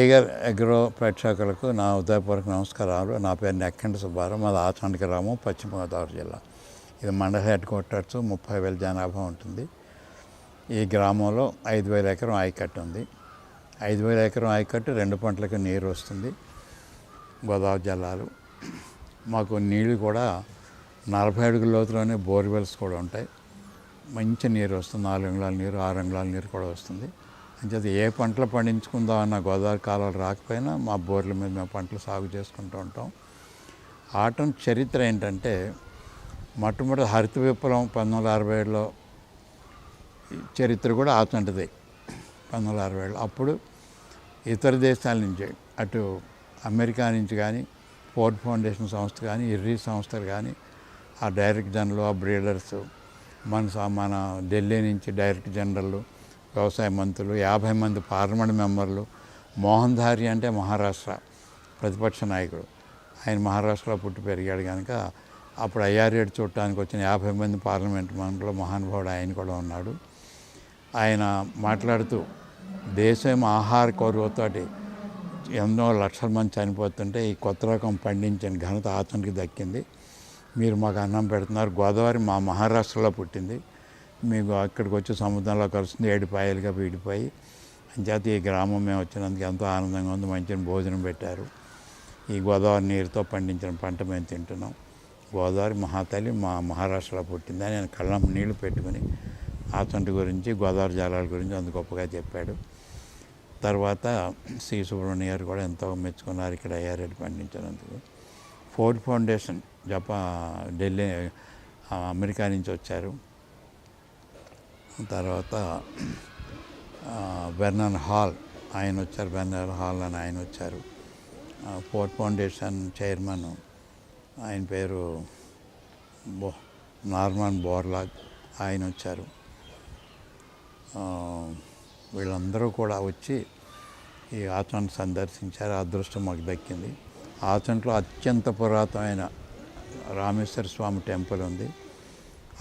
ఏగర్ agro ప్రేక్షకులకు నా ఉదయపూర్వక నమస్కారాలు. నా పేరు నెక్కంటి సుబ్బారావు. మాది ఆచండ గ్రామం పశ్చిమ గోదావరి జిల్లా. ఇది మండల హెడ్ క్వార్టర్స్ ముప్పై వేల జనాభా ఉంటుంది. ఈ గ్రామంలో ఐదు వేల ఎకరం ఆయకట్టు ఉంది. ఐదు వేల ఎకరం ఆయకట్టు రెండు పంటలకు నీరు వస్తుంది. గోదావరి జిల్లాలు మాకు నీళ్ళు కూడా నలభై అడుగుల లోతులోనే బోర్వెల్స్ కూడా ఉంటాయి. మంచి నీరు వస్తుంది. నాలుగు అంగుళాల నీరు ఆరు అంగుళాల నీరు కూడా వస్తుంది. అంచేత ఏ పంటలు పండించుకుందాం అన్న గోదావరి కాలువలు రాకపోయినా మా బోర్ల మీద మేము పంటలు సాగు చేసుకుంటూ ఉంటాం. ఆటం చరిత్ర ఏంటంటే మొట్టమొదటి హరిత విప్లవం పంతొమ్మిది వందల అరవై ఏడులో చరిత్ర కూడా ఆచంటది పంతొమ్మిది వందల అరవై ఏడులో అప్పుడు ఇతర దేశాల నుంచి అటు అమెరికా నుంచి కానీ ఫోర్డ్ ఫౌండేషన్ సంస్థ కానీ ఇర్రీ సంస్థలు కానీ ఆ డైరెక్ట్ జనరల్ ఆ బ్రీడర్స్ మన మన ఢిల్లీ నుంచి డైరెక్ట్ జనరల్ వ్యవసాయ మంత్రులు యాభై మంది పార్లమెంట్ మెంబర్లు మోహన్ ధారి అంటే మహారాష్ట్ర ప్రతిపక్ష నాయకుడు. ఆయన మహారాష్ట్రలో పుట్టి పెరిగాడు కనుక అప్పుడు అయ్యారేడు చూడటానికి వచ్చిన యాభై మంది పార్లమెంట్ మెంబర్లో మహానుభావుడు ఆయన కూడా ఉన్నాడు. ఆయన మాట్లాడుతూ దేశం ఆహార కొరతోటి ఎన్నో లక్షల మంది చనిపోతుంటే ఈ కొత్త రకం పండించిన ఘనత అతనికి దక్కింది. మీరు మాకు అన్నం పెడుతున్నారు. గోదావరి మా మహారాష్ట్రలో పుట్టింది. మీకు అక్కడికి వచ్చి సముద్రంలో కలుస్తుంది ఏడిపాయలుగా పాయలుగా అంచేత ఈ గ్రామం మేము వచ్చినందుకు ఎంతో ఆనందంగా ఉంది మంచి భోజనం పెట్టారు. ఈ గోదావరి నీరుతో పండించిన పంట మేము తింటున్నాం. గోదావరి మహాతల్లి మా మహారాష్ట్రలో పుట్టింది అని కళ్ళం నీళ్ళు పెట్టుకుని ఆచంటి గురించి గోదావరి జలాల గురించి అంత గొప్పగా చెప్పాడు. తర్వాత శ్రీ సుబ్రహ్మణ్య గారు కూడా ఎంతో మెచ్చుకున్నారు ఇక్కడ అయ్యారెడ్డి పండించినందుకు. ఫోర్డ్ ఫౌండేషన్ జపా ఢిల్లీ అమెరికా నుంచి వచ్చారు. తర్వాత బెర్నర్ హాల్ ఆయన వచ్చారు బెర్నర్ హాల్ అని ఆయన వచ్చారు. ఫోర్ట్ ఫౌండేషన్ చైర్మన్ ఆయన పేరు బో నార్మన్ బోర్లాగ్ ఆయన వచ్చారు. వీళ్ళందరూ కూడా వచ్చి ఈ ఆచంట్ సందర్శించారు. అదృష్టం మాకు దక్కింది. ఆచంట్లో అత్యంత పురాతనమైన రామేశ్వర స్వామి టెంపుల్ ఉంది.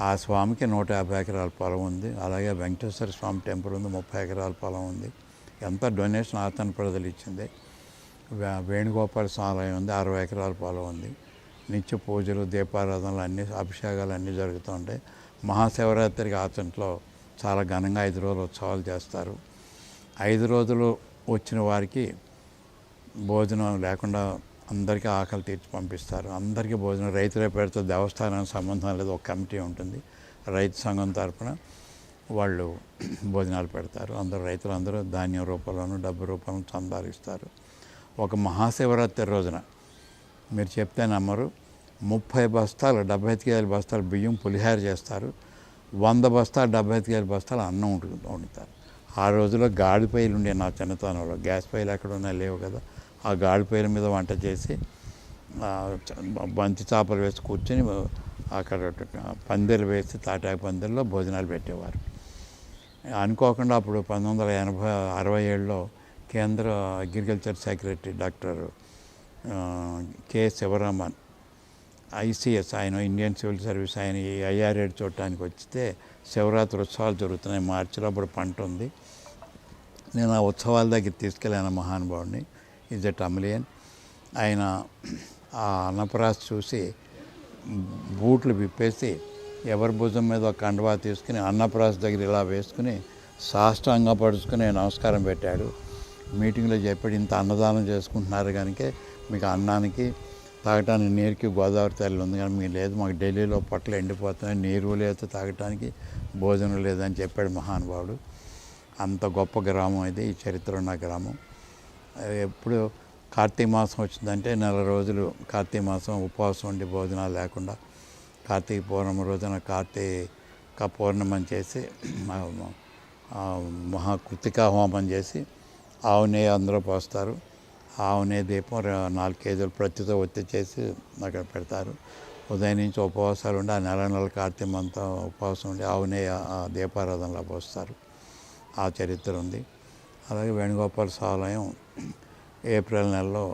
ఆ స్వామికి నూట యాభై ఎకరాల పొలం ఉంది. అలాగే వెంకటేశ్వర స్వామి టెంపుల్ ఉంది ముప్పై ఎకరాల పొలం ఉంది. ఎంత డొనేషన్ ఆతన ప్రజలు ఇచ్చింది. వేణుగోపాల స్వామి ఉంది అరవై ఎకరాల పొలం ఉంది. నిత్య పూజలు దీపారాధనలు అన్నీ అభిషేకాలు అన్నీ జరుగుతూ ఉంటాయి. మహాశివరాత్రికి ఆచంట్లో చాలా ఘనంగా ఐదు రోజులు ఉత్సవాలు చేస్తారు. ఐదు రోజులు వచ్చిన వారికి భోజనం లేకుండా అందరికీ ఆకలి తీర్చి పంపిస్తారు. అందరికీ భోజనం రైతుల పేరుతో దేవస్థానానికి సంబంధం లేదు ఒక కమిటీ ఉంటుంది. రైతు సంఘం తరపున వాళ్ళు భోజనాలు పెడతారు. అందరూ రైతులు అందరూ ధాన్యం రూపంలోనూ డబ్బు రూపంలో చందాలు ఇస్తారు ఒక మహాశివరాత్రి రోజున మీరు చెప్తే నమ్మరు. ముప్పై బస్తాలు డెబ్బై ఐదు కేజీల బస్తాలు బియ్యం పులిహార చేస్తారు. వంద బస్తాలు డెబ్బై ఐదు కేజీల బస్తాలు అన్నం ఉంటుంది వండుతారు. ఆ రోజుల్లో గాడిపైలు ఉండే నా చిన్నతనంలో. గ్యాస్ పైలు ఎక్కడ ఉన్నాయి లేవు కదా. ఆ గాడి మీద వంట చేసి బంతి చేపలు వేసి కూర్చొని అక్కడ పందిర్లు వేసి తాటాకు పందిరిలో భోజనాలు పెట్టేవారు. అనుకోకుండా అప్పుడు పంతొమ్మిది వందల ఎనభై అరవై ఏడులో కేంద్ర agriculture secretary doctor K Sivaraman ICS ఆయన ఇండియన్ సివిల్ సర్వీస్ ఆయన ఈ ఐఆర్ఏడ్ చూడటానికి వచ్చితే శివరాత్రి ఉత్సవాలు జరుగుతున్నాయి. మార్చిలో అప్పుడు పంట ఉంది. నేను ఆ ఉత్సవాల దగ్గర తీసుకెళ్ళాను మహానుభావుడిని. ఈజ్ ఎ టమిలియన్ ఆయన ఆ అన్నప్రాస చూసి బూట్లు విప్పేసి ఎవరి భుజం మీద ఒక కండువా తీసుకుని అన్నప్రాస దగ్గర ఇలా వేసుకుని సాష్టాంగ పడుచుకుని నమస్కారం పెట్టాడు. మీటింగ్లో చెప్పాడు ఇంత అన్నదానం చేసుకుంటున్నారు కనుక మీకు అన్నానికి తాగటానికి నీరుకి గోదావరి తల్లి ఉంది కానీ మీకు లేదు మాకు ఢిల్లీలో పొట్టలు ఎండిపోతున్నాయి నీరు లేదు తాగటానికి భోజనం లేదని చెప్పాడు మహానుభావుడు. అంత గొప్ప గ్రామం ఇది ఈ చరిత్ర ఉన్న గ్రామం. ఎప్పుడు కార్తీక మాసం వచ్చిందంటే నెల రోజులు కార్తీక మాసం ఉపవాసం ఉండి భోజనాలు లేకుండా కార్తీక పౌర్ణమి రోజున కార్తీక పౌర్ణమని చేసి మహాకృతికా హోమం చేసి ఆవు నెయ్యి అందరూ పోస్తారు. ఆవు నెయ్యి దీపం నాలుగు కేజీలు ప్రతితో ఒత్తి చేసి అక్కడ పెడతారు. ఉదయం నుంచి ఉపవాసాలు ఉండి ఆ నెల నెల కార్తీకం అంతా ఉపవాసం ఉండి ఆవు నెయ్యి ఆ- దీపారాధనలో పోస్తారు. ఆ చరిత్ర ఉంది. అలాగే వేణుగోపాల స్వాలయం ఏప్రిల్ నెలలో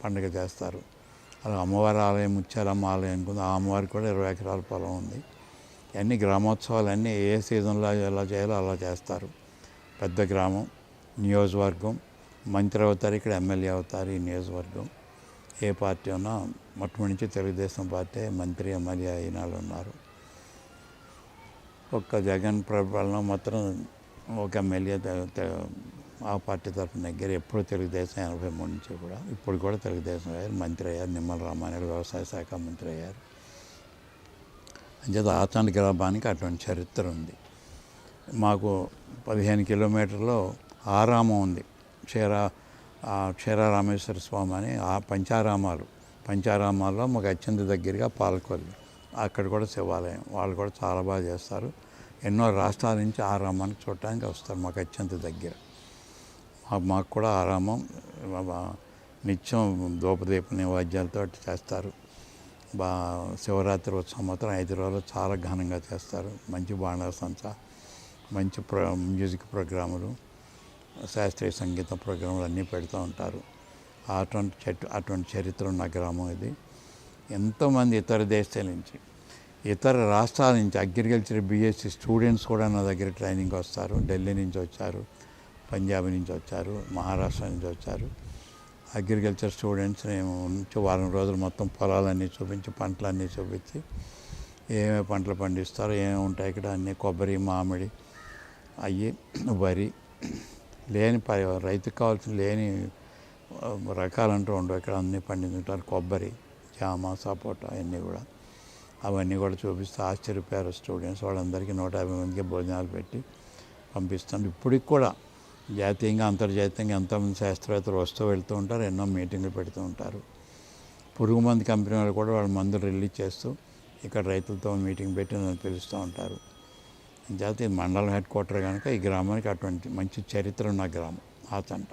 పండుగ చేస్తారు. అలా అమ్మవారి ఆలయం ముత్యాలమ్మ ఆలయం ఉంది ఆ అమ్మవారికి కూడా ఇరవై ఎకరాల పొలం ఉంది. అన్ని గ్రామోత్సవాలు అన్నీ ఏ సీజన్లో ఎలా చేయాలో అలా చేస్తారు. పెద్ద గ్రామం నియోజకవర్గం మంత్రి అవుతారు ఇక్కడ ఎమ్మెల్యే అవుతారు ఈ నియోజకవర్గం. ఏ పార్టీ ఉన్నా మొట్టమొదటి తెలుగుదేశం పార్టీ మంత్రి ఎమ్మెల్యే అయిన వాళ్ళు ఉన్నారు. ఒక్క జగన్ పరిపాలన మాత్రం ఒక ఎమ్మెల్యే ఆ పార్టీ తరఫున దగ్గర ఎప్పుడు తెలుగుదేశం ఎనభై మూడు నుంచి కూడా ఇప్పుడు కూడా తెలుగుదేశం అయ్యారు. మంత్రి అయ్యారు నిమ్మల రామానాయుడు వ్యవసాయ శాఖ మంత్రి అయ్యారు. అంచేత ఆచాండ గ్రామానికి అటువంటి చరిత్ర ఉంది. మాకు పదిహేను కిలోమీటర్లో ఆరామం ఉంది. క్షీర క్షీర క్షీరారామేశ్వర స్వామి అని ఆ పంచారామాలు పంచారామాల్లో మాకు అత్యంత దగ్గరగా పాలకొల్లు. అక్కడ కూడా శివాలయం వాళ్ళు కూడా చాలా బాగా చేస్తారు. ఎన్నో రాష్ట్రాల నుంచి ఆరామానికి చూడటానికి వస్తారు మాకు అత్యంత దగ్గర. మాకు కూడా ఆరామం. నిత్యం దూపదీప నివాద్యాలతో చేస్తారు. బా శివరాత్రి ఉత్సవం మాత్రం ఐదు రోజులు చాలా ఘనంగా చేస్తారు. మంచి బాణాసంచ మంచి ప్రో మ్యూజిక్ ప్రోగ్రాములు శాస్త్రీయ సంగీత ప్రోగ్రాములు అన్నీ పెడుతూ ఉంటారు. అటువంటి చెట్టు అటువంటి చరిత్ర ఉన్న గ్రామం ఇది. ఎంతోమంది ఇతర దేశాల నుంచి ఇతర రాష్ట్రాల నుంచి అగ్రికల్చర్ బీఎస్సీ స్టూడెంట్స్ కూడా నా దగ్గర ట్రైనింగ్ వస్తారు. ఢిల్లీ నుంచి వచ్చారు. పంజాబ్ నుంచి వచ్చారు మహారాష్ట్ర నుంచి వచ్చారు. అగ్రికల్చర్ స్టూడెంట్స్ నుంచి వారం రోజులు మొత్తం పొలాలన్నీ చూపించి పంటలన్నీ చూపించి ఏమేమి పంటలు పండిస్తారు ఏమేమి ఉంటాయి ఇక్కడ అన్నీ కొబ్బరి మామిడి అవి వరి లేని ప రైతుకు కావాల్సిన లేని రకాలంటూ ఉండవు. ఇక్కడ అన్నీ పండించుంటారు కొబ్బరి జామ సపోటా అవన్నీ కూడా. అవన్నీ కూడా చూపిస్తూ ఆశ్చర్యపోయారు స్టూడెంట్స్. వాళ్ళందరికీ నూట యాభై మందికి భోజనాలు పెట్టి పంపిస్తాం. ఇప్పటికి కూడా జాతీయంగా అంతర్జాతీయంగా ఎంతోమంది శాస్త్రవేత్తలు వస్తూ వెళ్తూ ఉంటారు ఎన్నో మీటింగ్లు పెడుతూ ఉంటారు. పురుగు మందు కంపెనీ వాళ్ళు కూడా వాళ్ళ మందులు రిలీజ్ చేస్తూ ఇక్కడ రైతులతో మీటింగ్ పెట్టి నన్ను పిలుస్తూ ఉంటారు. జాతీయ మండలం హెడ్ క్వార్టర్ కనుక ఈ గ్రామానికి అటువంటి మంచి చరిత్ర ఉన్న గ్రామం ఆచంట